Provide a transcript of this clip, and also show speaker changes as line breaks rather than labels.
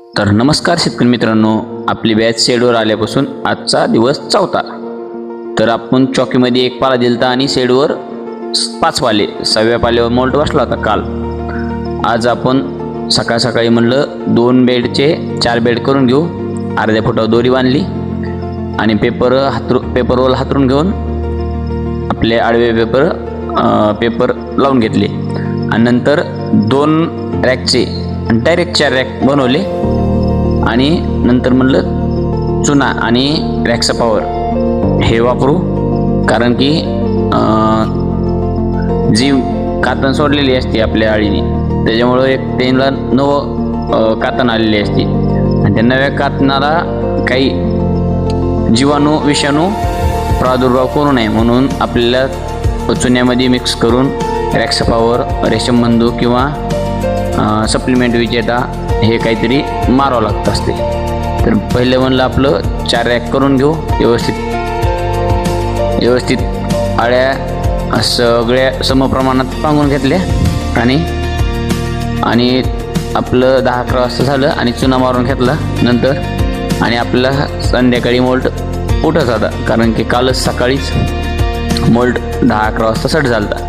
तर नमस्कार शेतकरी मित्रांनो आपली बॅच शेडवर आल्यापासून आजचा दिवस चौथा. तर आपण चौकीमध्ये एक पाला दिलता आणि शेडवर पाच पाले सहाव्या पाल्यावर मोल्ट बसला होता काल. आज आपण सकाळ सकाळी म्हणलं दोन बेडचे चार बेड करून घेऊ. अर्ध्या फुटावर दोरी बांधली आणि पेपर हातरू पेपरवर हातरून घेऊन आपले आडवे पेपर पेपर लावून घेतले. आणि नंतर दोन रॅकचे डायरेक्ट चार रॅक बनवले. आणि नंतर म्हणलं चुना आणि रॅक्सा पॉवर हे वापरू. कारण की जी कातन सोडलेली असते आपल्या आळीने. त्याच्यामुळं एक त्यांना नवं कातन आलेली असते. आणि त्या नव्या कातनाला काही जीवाणू विषाणू प्रादुर्भाव करू नये. म्हणून आपल्याला चुन्यामध्ये मिक्स करून रॅक्सपावर रेशम बंधू किंवा सप्लिमेंट विजेता हे काहीतरी मारावं लागतं असते. तर पहिले म्हणलं आपलं चार रॅक करून घेऊ व्यवस्थित. व्यवस्थित आळ्या सगळ्या समप्रमाणात पांगून घेतल्या आणि आणि आपलं दहा अकरा वाजता झालं आणि चुना मारून घेतला नंतर. आणि आपला संध्याकाळी मोल्ट उठत होता कारण की कालच सकाळीच मोल्ट दहा अकरा वाजता सट झाला